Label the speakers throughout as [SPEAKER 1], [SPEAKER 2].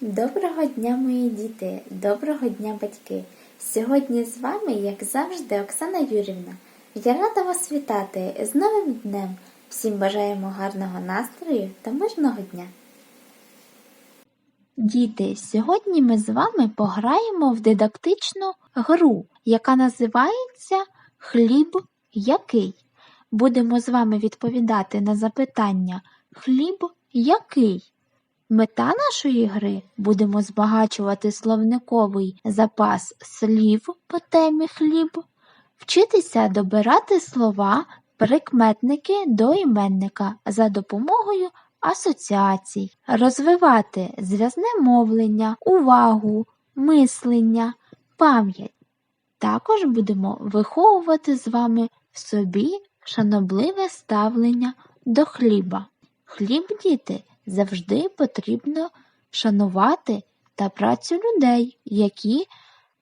[SPEAKER 1] Доброго дня, мої діти! Доброго дня, батьки! Сьогодні з вами, як завжди, Оксана Юрівна. Я рада вас вітати з новим днем. Всім бажаємо гарного настрою та мирного дня. Діти, сьогодні ми з вами пограємо в дидактичну гру, яка називається Хліб який. Будемо з вами відповідати на запитання Хліб який? Мета нашої гри будемо збагачувати словниковий запас слів по темі хліб, вчитися добирати слова, прикметники до іменника за допомогою асоціацій, розвивати зв'язне мовлення, увагу, мислення, пам'ять. Також будемо виховувати з вами в собі шанобливе ставлення до хліба. Хліб, діти, завжди потрібно шанувати та працю людей, які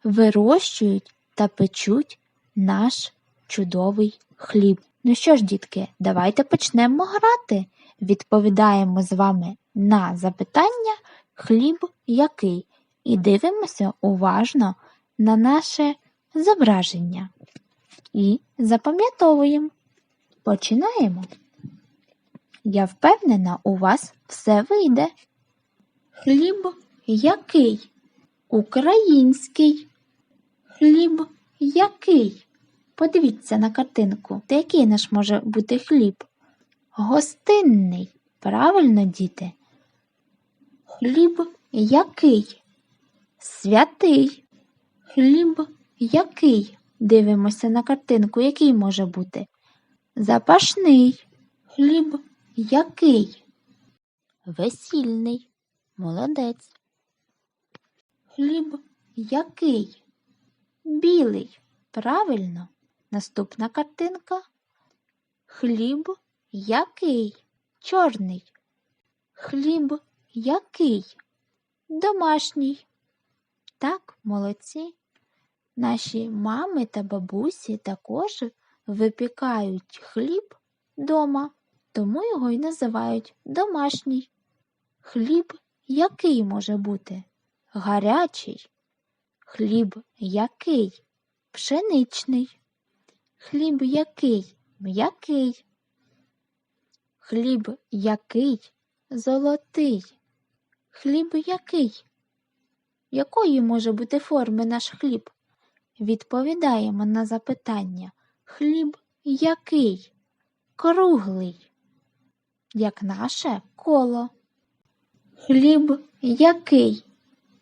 [SPEAKER 1] вирощують та печуть наш чудовий хліб. Ну що ж, дітки, давайте почнемо грати. Відповідаємо з вами на запитання хліб який і дивимося уважно на наше зображення. І запам'ятовуємо. Починаємо. Я впевнена, у вас все вийде. Хліб який? Український. Хліб який? Подивіться на картинку. Та який наш може бути хліб? Гостинний. Правильно, діти? Хліб який? Святий. Хліб який? Дивимося на картинку, який може бути? Запашний. Хліб який? Весільний. Молодець. Хліб який? Білий. Правильно. Наступна картинка. Хліб який? Чорний. Хліб який? Домашній. Так, молодці. Наші мами та бабусі також випікають хліб дома, тому його й називають домашній. Хліб який може бути? Гарячий. Хліб який? Пшеничний. Хліб який? М'який. Хліб який? Золотий. Хліб який? Якої може бути форми наш хліб? Відповідаємо на запитання. Хліб який? Круглий, як наше коло. Хліб який?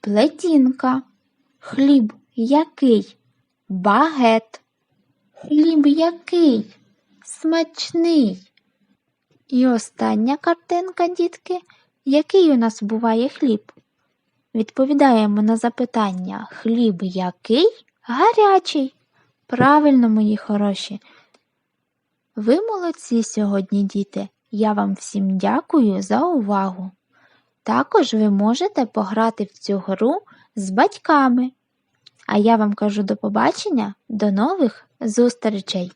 [SPEAKER 1] Плетінка. Хліб який? Багет. Хліб який? Смачний. І остання картинка, дітки. Який у нас буває хліб? Відповідаємо на запитання хліб який? Гарячий. Правильно, мої хороші. Ви молодці сьогодні, діти. Я вам всім дякую за увагу. Також ви можете пограти в цю гру з батьками. А я вам кажу до побачення, до нових зустрічей!